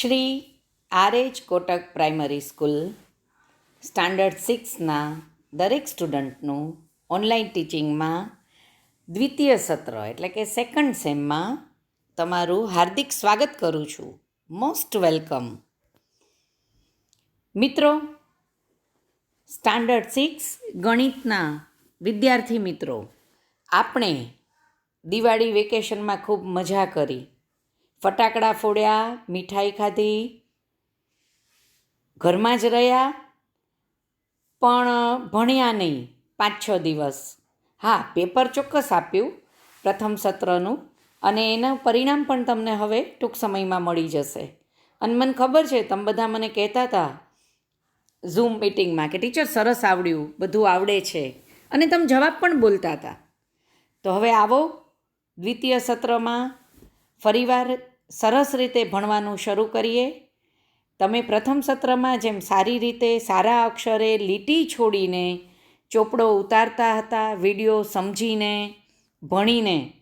Shri RH Kotak primary school, standard સિક્સના દરેક સ્ટુડન્ટનું online ટીચિંગમાં દ્વિતીય સત્ર, એટલે કે સેકન્ડ સેમમાં તમારું હાર્દિક સ્વાગત કરું છું. Most welcome. મિત્રો, સ્ટાન્ડર્ડ સિક્સ ગણિતના વિદ્યાર્થી મિત્રો, આપણે દિવાળી વેકેશનમાં ખૂબ મજા કરી. ફટાકડા ફોડ્યા, મીઠાઈ ખાધી, ઘરમાં જ રહ્યા, પણ ભણ્યા નહીં પાંચ છ દિવસ. હા, પેપર ચોક્કસ આપ્યું પ્રથમ સત્રનું અને એનું પરિણામ પણ તમને હવે ટૂંક સમયમાં મળી જશે. અને મને ખબર છે, તમે બધા મને કહેતા હતા ઝૂમ મિટિંગમાં કે ટીચર સરસ આવડ્યું, બધું આવડે છે. અને તમે જવાબ પણ બોલતા હતા. તો હવે આવો, દ્વિતીય સત્રમાં ફરીવાર સરસ રીતે ભણવાનું શરૂ કરીએ. તમે પ્રથમ સત્રમાં જેમ સારી રીતે સારા અક્ષરે લીટી છોડીને ચોપડો ઉતારતા હતા, વીડિયો સમજીને, ભણીને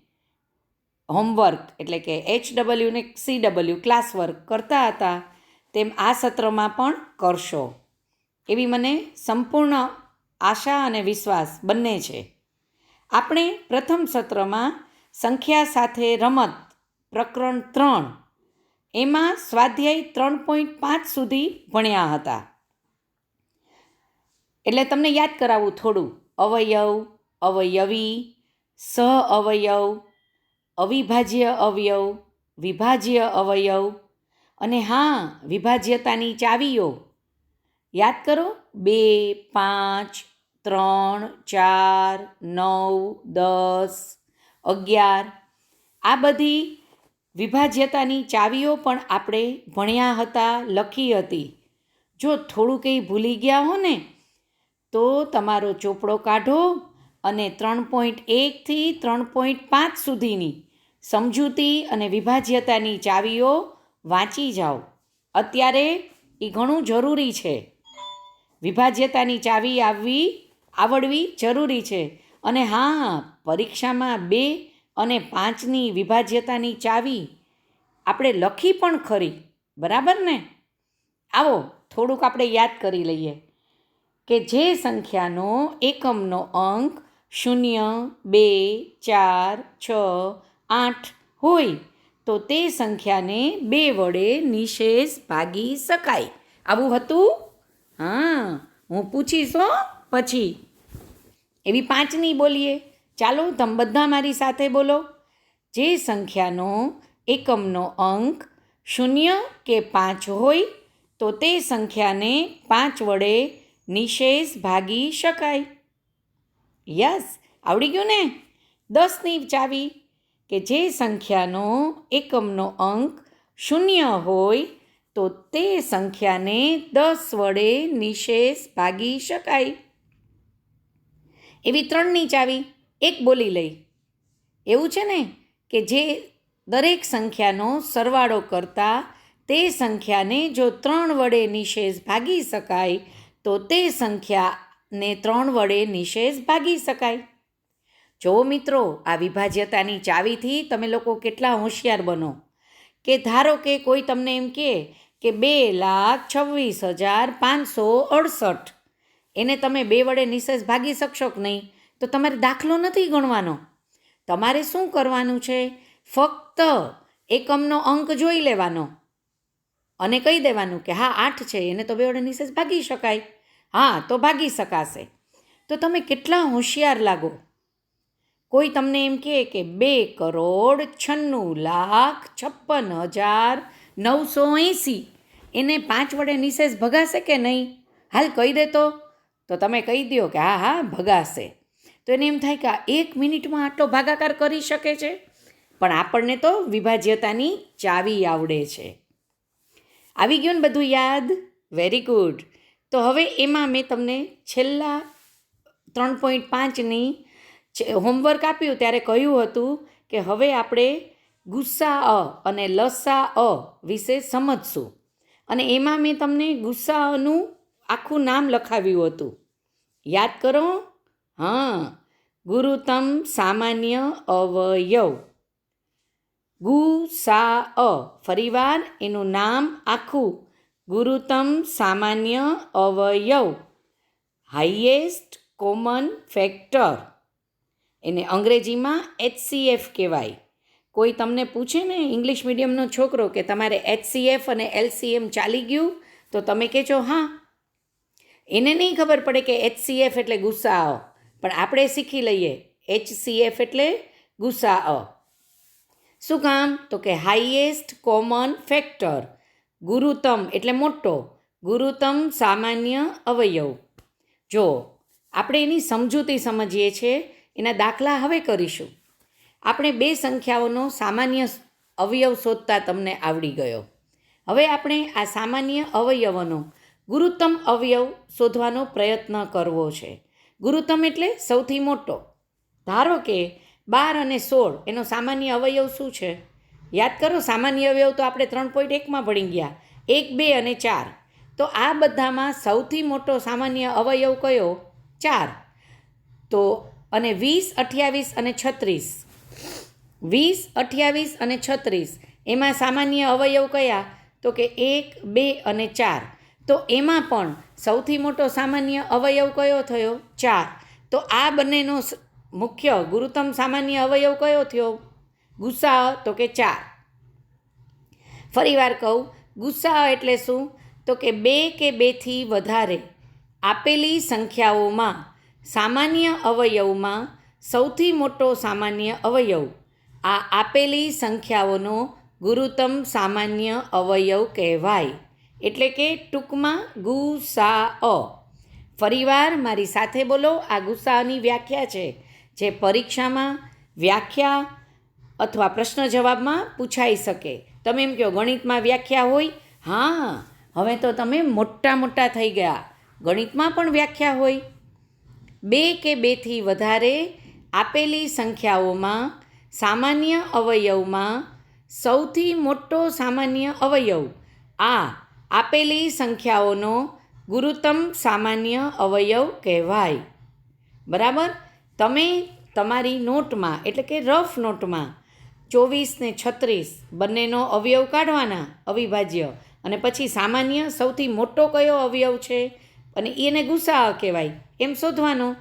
હોમવર્ક એટલે કે એચ ડબલ્યુ ને સી ડબલ્યુ ક્લાસ વર્ક કરતા હતા, તેમ આ સત્રમાં પણ કરશો. એવી મને સંપૂર્ણ આશા અને વિશ્વાસ બંને છે. આપણે પ્રથમ સત્રમાં સંખ્યા સાથે રમત પ્રકરણ ત્રણ. એમાં સ્વાધ્યાય ત્રણ પોઈન્ટ પાંચ સુધી ભણ્યા હતા. એટલે તમને યાદ કરાવું થોડું. અવયવ, અવયવી સહ અવયવ અવિભાજ્ય અવયવ, વિભાજ્ય અવયવ અને હા, વિભાજ્યતાની ચાવીઓ. યાદ કરો? બે, પાંચ, ત્રણ, ચાર, નવ, દસ, અગિયાર. આ બધી વિભાજ્યતાની ચાવીઓ પણ આપણે ભણ્યા હતા, લખી હતી. જો થોડું કંઈ ભૂલી ગયા હો ને, તો તમારો ચોપડો કાઢો અને ત્રણ પોઈન્ટ એકથી ત્રણ પોઈન્ટ પાંચ સુધીની સમજૂતી અને વિભાજ્યતાની ચાવીઓ વાંચી જાઓ. અત્યારે એ ઘણું જરૂરી છે. વિભાજ્યતાની ચાવી આવવી, આવડવી જરૂરી છે. અને હા, પરીક્ષામાં બે અને પાંચની વિભાજ્યતાની ચાવી આપણે લખી પણ ખરી. બરાબર ને? આવો, થોડુંક આપણે યાદ કરી લઈએ કે જે સંખ્યાનો એકમનો અંક શૂન્ય, બે, ચાર, છ, આઠ હોય, તો તે સંખ્યાને બે વડે નિશેષ ભાગી શકાય. આવું હતું? હા, હું પૂછીશ પછી. એવી પાંચની બોલીએ. ચાલો તમ બધા મારી સાથે બોલો. જે સંખ્યાનો એકમનો અંક શૂન્ય કે પાંચ હોય, તો તે સંખ્યાને પાંચ વડે નિશેષ ભાગી શકાય. યસ, આવડી ગયું ને? દસની ચાવી, કે જે સંખ્યાનો એકમનો અંક શૂન્ય હોય, તો તે સંખ્યાને દસ વડે નિશેષ ભાગી શકાય. એવી ત્રણની ચાવી એક બોલી લઈ. એવું છે ને કે જે દરેક સંખ્યાનો સરવાળો કરતા તે સંખ્યાને જો ત્રણ વડે નિશેષ ભાગી શકાય, તો તે સંખ્યાને ત્રણ વડે નિશેષ ભાગી શકાય. જો મિત્રો, આ વિભાજ્યતાની ચાવીથી તમે લોકો કેટલા હોશિયાર બનો કે ધારો કે કોઈ તમને એમ કહે કે બે લાખ છવ્વીસ હજાર પાંચસો અડસઠ. એને તમે બે વડે નિશેષ ભાગી શકશો કે નહીં? તો તમારે દાખલો નથી ગણવાનો. તમારે શું કરવાનું છે? ફક્ત એકમનો અંક જોઈ લેવાનો અને કહી દેવાનું કે હા, આઠ છે, એને તો બે વડે નિશેષ ભાગી શકાય. હા, તો ભાગી શકાશે. તો તમે કેટલા હોશિયાર લાગો. કોઈ તમને એમ કહે કે બે કરોડ છન્નું લાખ છપ્પન હજાર નવસો એંસી. એને પાંચ વડે નિશેષ ભગાશે કે નહીં? હાલ કહી દેતો તો. તમે કહી દો કે હા હા, ભગાશે. તો એને એમ થાય કે એક મિનિટમાં આટલો ભાગાકાર કરી શકે છે? પણ આપણને તો વિભાજ્યતાની ચાવી આવડે છે. આવી ગયું ને બધું યાદ? વેરી ગુડ તો હવે એમાં મેં તમને છેલ્લા ત્રણ પોઈન્ટ પાંચની હોમવર્ક આપ્યું ત્યારે કહ્યું હતું કે હવે આપણે ગુસ્સા અ અને લસા અ વિશે સમજશું. અને એમાં મેં તમને ગુસ્સા અનું આખું નામ લખાવ્યું હતું. યાદ કરો? હા, ગુરુતમ સામાન્ય અવયવ. ગુ સા અ, ફરીવાર એનું નામ આખું ગુરુતમ સામાન્ય અવયવ. Highest common factor. એને અંગ્રેજીમાં એચસીએફ કહેવાય. કોઈ તમને પૂછે ને ઇંગ્લિશ મીડિયમનો છોકરો કે તમારે એચસીએફ અને એલસીએમ ચાલી ગયું, તો તમે કહેજો, હા. એને નહીં ખબર પડે કે એચસીએફ એટલે ગુસ્સાઓ પણ આપણે શીખી લઈએ એચ સી એફ એટલે ગુસ્સા શું કામ? તો કે હાઈએસ્ટ કોમન ફેક્ટર ગુરુતમ એટલે મોટો ગુરુતમ સામાન્ય અવયવ. જો આપણે એની સમજૂતી સમજીએ છીએ, એના દાખલા હવે કરીશું. આપણે બે સંખ્યાઓનો સામાન્ય અવયવ શોધતા તમને આવડી ગયો. હવે આપણે આ સામાન્ય અવયવોનો ગુરુત્તમ અવયવ શોધવાનો પ્રયત્ન કરવો છે. ગુરુત્તમ એટલે સૌથી મોટો. ધારો કે બાર અને સોળ એનો સામાન્ય અવયવ શું છે? યાદ કરો, સામાન્ય અવયવ તો આપણે ત્રણ પોઈન્ટ એકમાં ભણી ગયા. એક, બે અને ચાર. તો આ બધામાં સૌથી મોટો સામાન્ય અવયવ કયો? ચાર. તો અને વીસ, અઠ્યાવીસ અને છત્રીસ. વીસ, અઠ્યાવીસ અને છત્રીસ. એમાં સામાન્ય અવયવ કયા? તો કે એક, બે અને ચાર. તો એમાં પણ સૌથી મોટો સામાન્ય અવયવ કયો થયો? ચાર. તો આ બંનેનો મુખ્ય ગુરુત્તમ સામાન્ય અવયવ કયો થયો? ગુસ્સા તો કે ચાર. ફરીવાર કહું, ગુસ્સા એટલે શું? તો કે બે કે બેથી વધારે આપેલી સંખ્યાઓમાં સામાન્ય અવયવમાં સૌથી મોટો સામાન્ય અવયવ. આ આપેલી સંખ્યાઓનો ગુરુત્તમ સામાન્ય અવયવ કહેવાય. એટલે કે ટૂંકમાં ગુસા અ ફરીવાર મારી સાથે બોલો, આ ગુસ્સાની વ્યાખ્યા છે, જે પરીક્ષામાં વ્યાખ્યા અથવા પ્રશ્ન જવાબમાં પૂછાઈ શકે. તમે એમ કહો, ગણિતમાં વ્યાખ્યા હોય? હા, હવે તો તમે મોટા મોટા થઈ ગયા. ગણિતમાં પણ વ્યાખ્યા હોય. બે કે બેથી વધારે આપેલી સંખ્યાઓમાં સામાન્ય અવયવમાં સૌથી મોટો સામાન્ય અવયવ આ આપેલી સંખ્યાઓનો ગુરુત્તમ સામાન્ય અવયવ કહેવાય. બરાબર? તમે તમારી નોટમાં, એટલે કે રફ નોટમાં ચોવીસ ને છત્રીસ બંનેનો અવયવ કાઢવાના, અવિભાજ્ય. અને પછી સામાન્ય સૌથી મોટો કયો અવયવ છે? અને એને ગુસ્સા કહેવાય. એમ શોધવાનો.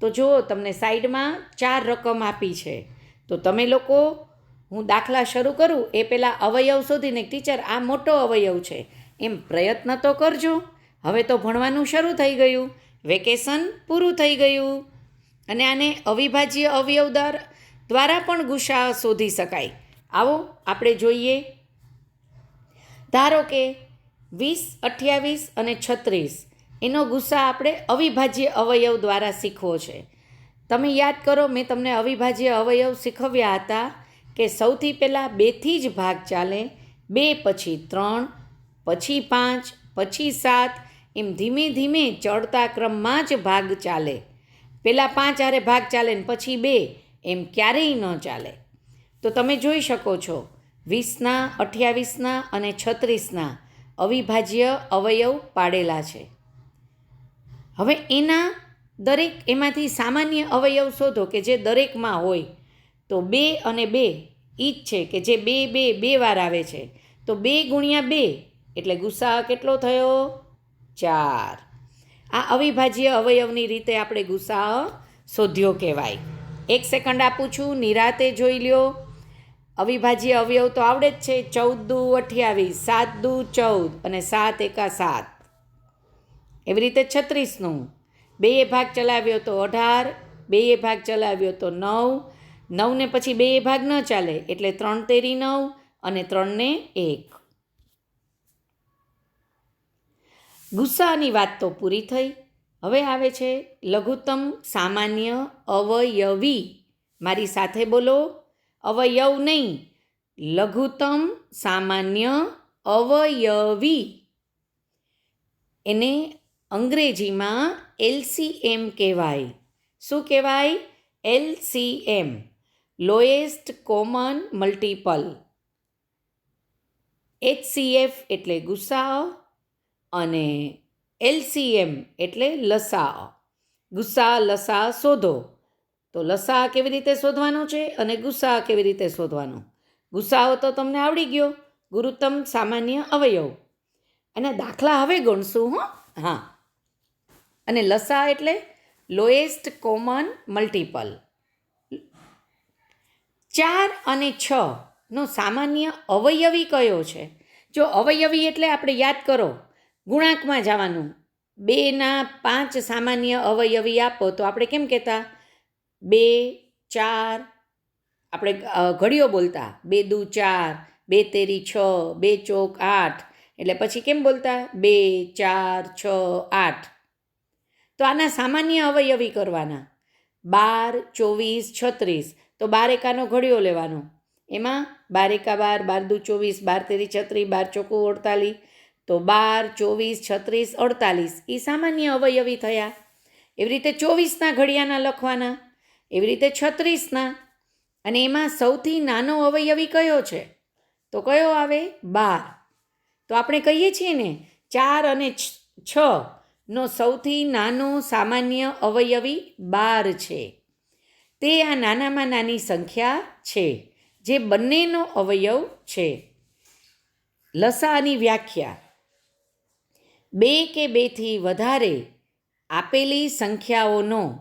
તો જુઓ, તમને સાઈડમાં ચાર રકમ આપી છે. તો તમે લોકો, હું દાખલા શરૂ કરું, એ પહેલાં અવયવ શોધીને ટીચર, આ મોટો અવયવ છે. એમ પ્રયત્ન તો કરજો. હવે તો ભણવાનું શરૂ થઈ ગયું. વેકેશન પૂરું થઈ ગયું. અને આને અવિભાજ્ય અવયવ દર દ્વારા પણ ગુસ્સા શોધી શકાય. આવો આપણે જોઈએ. ધારો કે વીસ, અઠ્યાવીસ અને છત્રીસ. એનો ગુસ્સા આપણે અવિભાજ્ય અવયવ દ્વારા શીખવો છે. તમે યાદ કરો, મેં તમને અવિભાજ્ય અવયવ શીખવ્યા હતા કે સૌથી પહેલાં બેથી જ ભાગ ચાલે, બે પછી ત્રણ પછી પાંચ, પછી સાત, એમ ધીમે ધીમે ચડતા ક્રમમાં જ ભાગ ચાલે. પહેલાં પાંચ આરે ભાગ ચાલે ને પછી બે, એમ ક્યારેય ન ચાલે. તો તમે જોઈ શકો છો, વીસના, અઠ્યાવીસના અને છત્રીસના અવિભાજ્ય અવયવ પાડેલા છે. હવે એના દરેક, એમાંથી સામાન્ય અવયવ શોધો કે જે દરેકમાં હોય. તો બે અને બે, ઈ જ છે કે જે બે બે બે વાર આવે છે. તો બે ગુણ્યા બે એટલે ગુસ્સા કેટલો થયો? ચાર. આ અવિભાજ્ય અવયવની રીતે આપણે ગુસ્સા શોધ્યો કહેવાય. એક સેકન્ડ આપું છું, નિરાતે જોઈ લ્યો. અવિભાજ્ય અવયવ તો આવડે જ છે. ચૌદ દુ અઠ્યાવીસ સાત દુ ચૌદ અને સાત એકા સાત. એવી રીતે છત્રીસનું. બે ભાગ ચલાવ્યો તો અઢાર, બે ભાગ ચલાવ્યો તો નવ. નવને પછી બે ભાગ ન ચાલે, એટલે ત્રણ તેરી નવ અને ત્રણને એક. ગુસ્સાની વાત તો પૂરી થઈ. હવે આવે છે લઘુત્તમ સામાન્ય અવયવી. મારી સાથે બોલો. અવયવ નહીં, લઘુત્તમ સામાન્ય અવયવી. એને અંગ્રેજીમાં એલસીએમ કહેવાય. શું કહેવાય? LCM, lowest common multiple. HCF એટલે ગુસ્સા અને એલસીએમ એટલે લસા. ગુસ્સા, લસા શોધો. તો લસા કેવી રીતે શોધવાનો છે અને ગુસ્સા કેવી રીતે શોધવાનો? ગુસ્સાઓ તો તમને આવડી ગયો. ગુરુત્તમ સામાન્ય અવયવ. અને દાખલા હવે ગણશું હો. હા. અને લસા એટલે લોએસ્ટ કોમન મલ્ટિપલ. ચાર અને છ નો સામાન્ય અવયવી કયો છે? જો અવયવી એટલે આપણે યાદ કરો. ગુણાંકમાં જવાનું. બેના પાંચ સામાન્ય અવયવી આપો તો આપણે કેમ કહેતા? બે, ચાર, આપણે ઘડીઓ બોલતા. બે દુ ચાર, બે તેરી છ, બે ચોક આઠ. એટલે પછી કેમ બોલતા? બે, ચાર, છ, આઠ. તો આના સામાન્ય અવયવી કરવાના. બાર, ચોવીસ, છત્રીસ. તો બાર એકાનો ઘડિયો લેવાનો. એમાં બાર એકા બાર બાર દુ ચોવીસ, બાર તેરી છત્રીસ બાર ચોકું અડતાલીસ તો બાર, ચોવીસ, છત્રીસ, અડતાલીસ એ સામાન્ય અવયવી થયા. એવી રીતે ચોવીસના ઘડિયાના લખવાના, એવી રીતે છત્રીસના. અને એમાં સૌથી નાનો અવયવી કયો છે? તો કયો આવે? બાર. તો આપણે કહીએ છીએ ને, ચાર અને છ નો સૌથી નાનો સામાન્ય અવયવી બાર છે. તે આ નાનામાં નાની સંખ્યા છે, જે બંનેનો અવયવ છે. લસાની વ્યાખ્યા. બે કે બેથી વધારે આપેલી સંખ્યાઓનો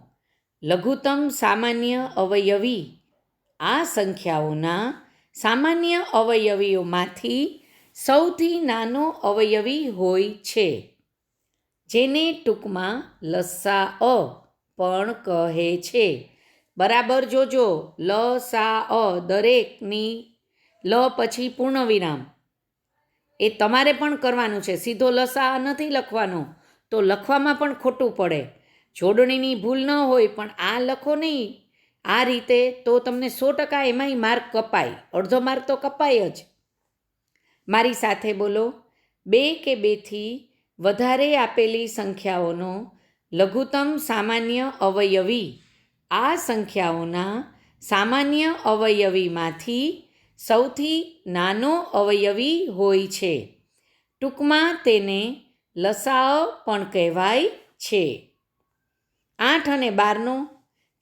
લઘુત્તમ સામાન્ય અવયવી આ સંખ્યાઓના સામાન્ય અવયવીઓમાંથી સૌથી નાનો અવયવી હોય છે. જેને ટૂંકમાં લસા અ પણ કહે છે. બરાબર જોજો લ સા અ દરેકની લ પછી પૂર્ણ વિરામ એ તમારે પણ કરવાનું છે. સીધો લસા નથી લખવાનો. તો લખવામાં પણ ખોટું પડે. જોડણીની ભૂલ ન હોય પણ આ લખો નહીં. આ રીતે તો તમને સો ટકા એમાંય માર્ક કપાય. અડધો માર્ક તો કપાય જ. મારી સાથે બોલો. બે કે બેથી વધારે આપેલી સંખ્યાઓનો લઘુત્તમ સામાન્ય અવયવી આ સંખ્યાઓના સામાન્ય અવયવીમાંથી સૌથી નાનો અવયવી હોય છે. ટૂંકમાં તેને લસાઅ પણ કહેવાય છે. આઠ અને બારનો,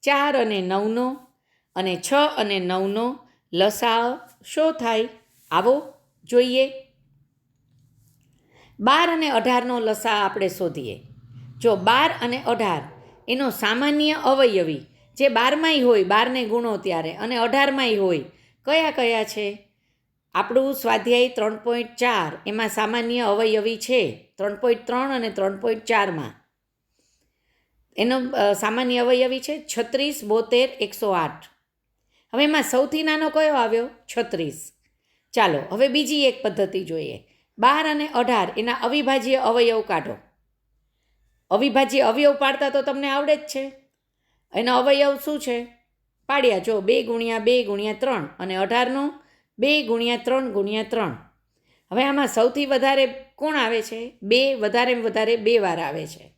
ચાર અને નવનો અને છ અને નવનો લસાઅ શો થાય? આવો જોઈએ. બાર અને અઢારનો લસા આપણે શોધીએ. જો બાર અને અઢાર એનો સામાન્ય અવયવી જે બારમાંય હોય, બારને ગુણો ત્યારે અને અઢારમાંય હોય કયા કયા છે? આપણું સ્વાધ્યાય ત્રણ પોઈન્ટ ચાર, એમાં સામાન્ય અવયવી છે ત્રણ પોઈન્ટ ત્રણ અને ત્રણ પોઈન્ટ ચારમાં. એનો સામાન્ય અવયવી છે છત્રીસ, બોતેર, એકસો આઠ. હવે એમાં સૌથી નાનો કયો આવ્યો? છત્રીસ. ચાલો, હવે બીજી એક પદ્ધતિ જોઈએ. બાર અને અઢાર, એના અવિભાજ્ય અવયવ કાઢો. અવિભાજ્ય અવયવ પાડતા તો તમને આવડે જ છે. એનો અવયવ શું છે? પાડ્યા જો બે ગુણ્યા બે ગુણ્યા ત્રણ અને અઢારનો બે ગુણ્યા ત્રણ ગુણ્યા ત્રણ. હવે આમાં સૌથી વધારે કોણ આવે છે? બે વધારે વધારે બે વાર આવે છે.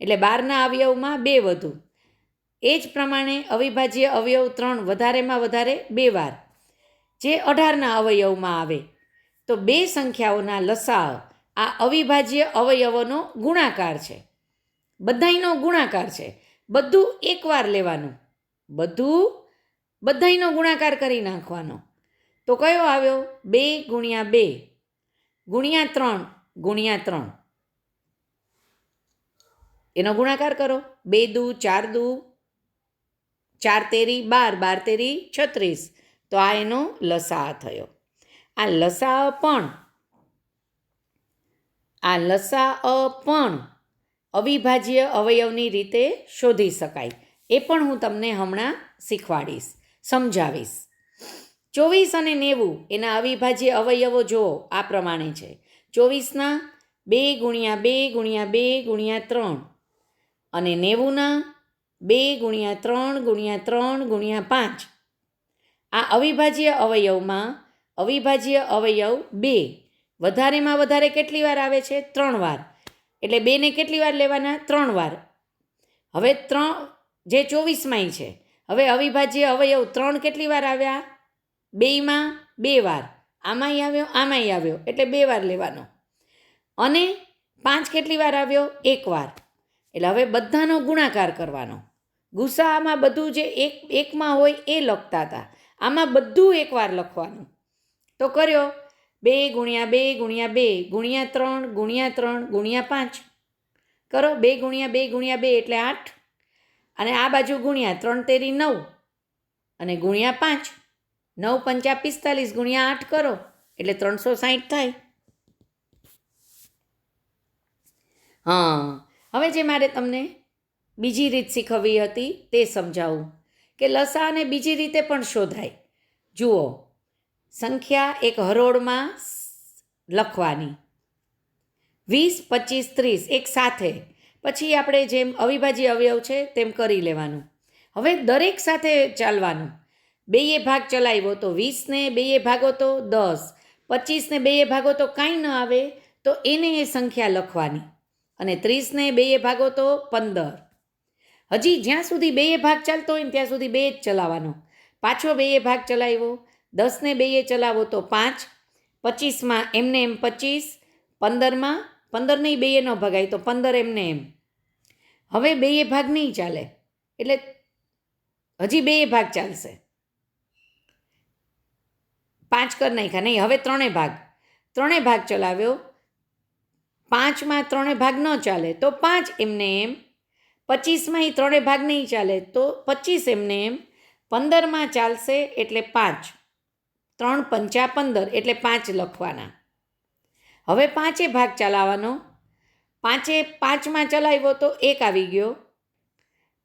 એટલે બારના અવયવમાં બે વધુ. એ જ પ્રમાણે અવિભાજ્ય અવયવ ત્રણ વધારેમાં વધારે બે વાર. જે અઢારના અવયવમાં આવે. તો બે સંખ્યાઓના લસાઅ આ અવિભાજ્ય અવયવોનો ગુણાકાર છે. બધાયનો ગુણાકાર છે. બધું એકવાર લેવાનું. બધું બધાયનો ગુણાકાર કરી નાખવાનો. તો કયો આવ્યો? બે ગુણ્યા બે. ગુણ્યા ત્રણ ગુણ્યા ત્રણ. એનો ગુણાકાર કરો. બે દુ, ચાર દુ. ચાર તેરી, બાર. બાર તેરી, છત્રીસ. તો આ એનો લસા થયો. આ લસા પણ આ લસા પણ અવિભાજ્ય અવયવની રીતે શોધી શકાય. એ પણ હું તમને હમણાં શીખવાડીશ, સમજાવીશ. ચોવીસ અને નેવું એના અવિભાજ્ય અવયવો જુઓ, આ પ્રમાણે છે. ચોવીસના બે ગુણ્યા બે ગુણ્યા બે ગુણ્યા ત્રણ અને નેવુંના બે ગુણ્યા ત્રણ ગુણ્યા ત્રણ ગુણ્યા પાંચ. આ અવિભાજ્ય અવયવમાં અવિભાજ્ય અવયવ બે. વધારેમાં વધારે કેટલી વાર આવે છે? ત્રણ વાર. એટલે બેને કેટલી વાર લેવાના? ત્રણ વાર. હવે ત્રણ જે ચોવીસમાંય છે. હવે અવિભાજ્ય અવયવ ત્રણ કેટલી વાર આવ્યા? બેયમાં બે વાર. આમાંય આવ્યો આમાંય આવ્યો. એટલે બે વાર લેવાનો. અને પાંચ કેટલી વાર આવ્યો? એક વાર. એટલે હવે બધાનો ગુણાકાર કરવાનો. ગુસ્સામાં બધું જે એક, એકમાં હોય એ લખતા હતા. આમાં બધું એકવાર લખવાનું. તો કર્યો. બે ગુણ્યા બે ગુણ્યા બે, ગુણ્યા ત્રણ ગુણ્યા ત્રણ, ગુણ્યા પાંચ. કરો. બે ગુણ્યા બે ગુણ્યા બે એટલે આઠ. અને આ બાજુ ગુણ્યા ત્રણ તેરી નવ અને ગુણ્યા પાંચ. નવ પંચા પિસ્તાલીસ ગુણ્યા આઠ કરો, એટલે ત્રણસો સાહીઠ થાય. હા, હવે જે મારે તમને બીજી રીત શીખવવી હતી તે સમજાવું કે લસાને બીજી રીતે પણ શોધાય. જુઓ, સંખ્યા એક હરોળમાં લખવાની. વીસ, પચીસ, ત્રીસ, એક સાથે. પછી આપણે જેમ અવિભાજ્ય અવયવ છે, તેમ કરી લેવાનું. હવે દરેક સાથે ચાલવાનું. બેએ ભાગ ચલાવ્યો તો વીસને બેયે ભાગો તો દસ. પચીસને બેએ ભાગો તો કાંઈ ન આવે, તો એને એ સંખ્યા લખવાની. અને ત્રીસને બેએ ભાગો તો પંદર. હજી જ્યાં સુધી બેય ભાગ ચાલતો હોય ને ત્યાં સુધી બે જ ચલાવવાનો. પાછો બેયે ભાગ ચલાવ્યો, દસને બેએ ચલાવો તો પાંચ, પચીસમાં એમને એમ પચીસ, પંદરમાં પંદર નહીં બેએ ન ભગાય તો પંદર એમને એમ. હવે બેએ ભાગ નહીં ચાલે. એટલે હજી બેએ ભાગ ચાલશે. પાંચ કર નાખ્યા, નહીં, હવે ત્રણેય ભાગ. ત્રણેય ભાગ ચલાવ્યો. પાંચમાં ત્રણેય ભાગ ન ચાલે તો પાંચ એમને એમ. પચીસમાં એ ત્રણેય ભાગ નહીં ચાલે તો પચીસ એમને એમ. પંદરમાં ચાલશે એટલે પાંચ. ત્રણ પંચા પંદર એટલે પાંચ લખવાના. હવે પાંચે ભાગ ચલાવવાનો. પાંચે પાંચમાં ચલાવ્યો તો એક આવી ગયો.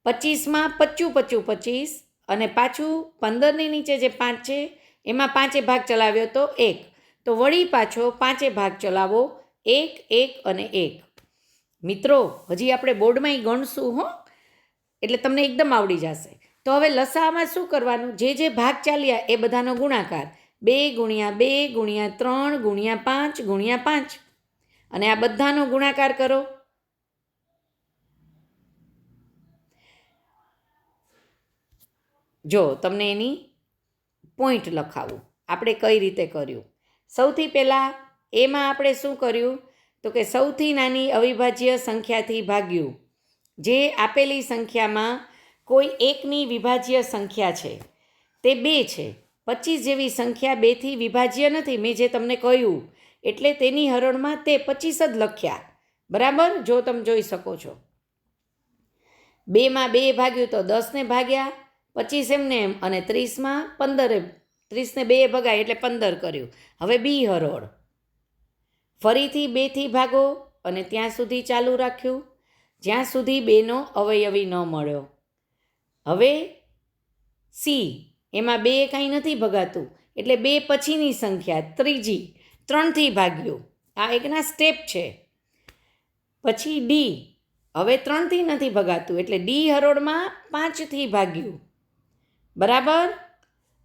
પચીસમાં પચ્ચું પચ્ચું પચીસ અને પાછું પંદરની નીચે જે પાંચ છે, એમાં પાંચે ભાગ ચલાવ્યો તો એક. તો વળી પાછો પાંચે ભાગ ચલાવો, એક એક અને એક. મિત્રો, હજી આપણે બોર્ડમાંય ગણશું હો, એટલે તમને એકદમ આવડી જશે. તો હવે લસામાં શું કરવાનું? જે જે ભાગ ચાલ્યા એ બધાનો ગુણાકાર. બે ગુણ્યા બે ગુણ્યા ત્રણ ગુણ્યા પાંચ ગુણ્યા પાંચ. અને આ બધાનો ગુણાકાર કરો. જો તમને એની પોઈન્ટ લખાવું. આપણે કઈ રીતે કર્યું? સૌથી પહેલાં એમાં આપણે શું કર્યું? તો કે સૌથી નાની અવિભાજ્ય સંખ્યાથી ભાગ્યું. જે આપેલી સંખ્યામાં કોઈ એકની વિભાજ્ય સંખ્યા છે, તે બે છે. પચીસ જેવી સંખ્યા બેથી વિભાજ્ય નથી, મેં જે તમને કહ્યું. એટલે તેની હરોળમાં તે પચીસ જ લખ્યા. બરાબર? જો તમે જોઈ શકો છો. બેમાં બે ભાગ્યું તો દસને ભાગ્યા, પચીસ એમને એમ અને ત્રીસમાં પંદરે ત્રીસને બે ભગાય એટલે પંદર કર્યું. હવે બી હરોળ. ફરીથી બેથી ભાગો અને ત્યાં સુધી ચાલુ રાખ્યું. જ્યાં સુધી બેનો અવયવી ન મળ્યો. હવે સી. એમાં બે કાંઈ નથી ભગાતું. એટલે બે પછીની સંખ્યા, ત્રીજી, ત્રણથી ભાગ્યું. આ એકના સ્ટેપ છે. પછી ડી હવે ત્રણથી નથી ભગાતું, એટલે ડી હરોળમાં પાંચથી ભાગ્યું. બરાબર?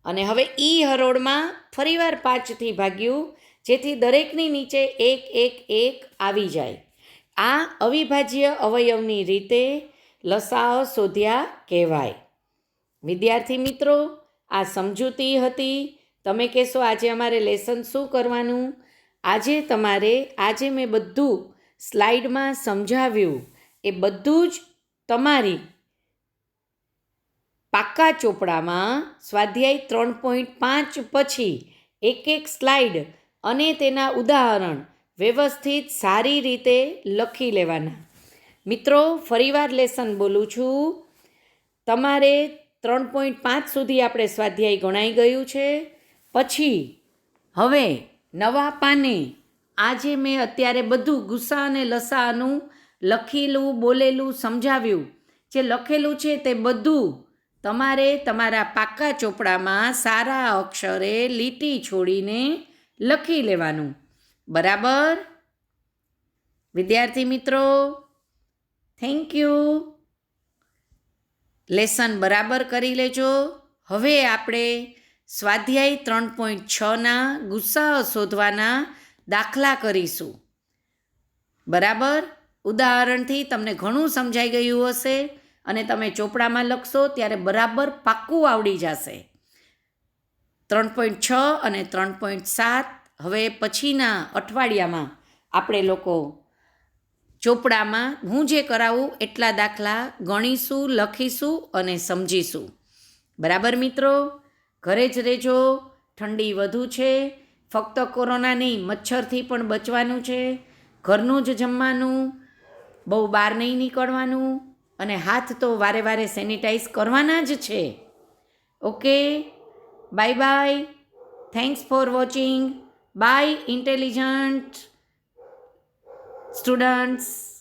અને હવે ઈ હરોળમાં ફરીવાર પાંચથી ભાગ્યું, જેથી દરેકની નીચે એક એક એક આવી જાય. આ અવિભાજ્ય અવયવની રીતે લસાઅ શોધ્યા કહેવાય. વિદ્યાર્થી મિત્રો આ સમજૂતી હતી. તમે કહેશો, આજે અમારે લેસન શું કરવાનું? આજે તમારે, આજે મેં બધું સ્લાઇડમાં સમજાવ્યું. એ બધું જ તમારી પાક્કા ચોપડામાં સ્વાધ્યાય ત્રણ પોઈન્ટ પાંચ પછી એક એક સ્લાઇડ અને તેના ઉદાહરણ વ્યવસ્થિત સારી રીતે લખી લેવાના. મિત્રો, ફરીવાર લેસન બોલું છું. તમારે ત્રણ પોઈન્ટ પાંચ સુધી આપણે સ્વાધ્યાય ગણાઈ ગયું છે. પછી, હવે નવા પાને આજે મેં અત્યારે બધું ગુસ્સા અને લસાનું લખેલું, બોલેલું, સમજાવ્યું. જે લખેલું છે તે બધું તમારે તમારા પાક્કા ચોપડામાં સારા અક્ષરે લીટી છોડીને લખી લેવાનું. બરાબર? વિદ્યાર્થી મિત્રો, થેન્ક યુ. લેસન બરાબર કરી લેજો. હવે આપણે સ્વાધ્યાય ત્રણ પોઈન્ટ છના ગુસ્સા શોધવાના દાખલા કરીશું. બરાબર? ઉદાહરણથી તમને ઘણું સમજાઈ ગયું હશે અને તમે ચોપડામાં લખશો ત્યારે બરાબર પાક્કું આવડી જશે. ત્રણ પોઈન્ટ છ અને ત્રણ પોઈન્ટ સાત. હવે પછીના અઠવાડિયામાં આપણે લોકો ચોપડામાં હું જે કરાવું એટલા દાખલા ગણીશું, લખીશું અને સમજીશું. બરાબર મિત્રો? ઘરે જ રહેજો, ઠંડી વધુ છે, ફક્ત કોરોના નહીં, મચ્છરથી પણ બચવાનું છે, ઘરનું જ જમવાનું, બહુ બહાર નહીં નીકળવાનું અને હાથ તો વારે વારે સેનિટાઈઝ કરવાના જ છે. Okay bye bye thanks for watching bye intelligent Students,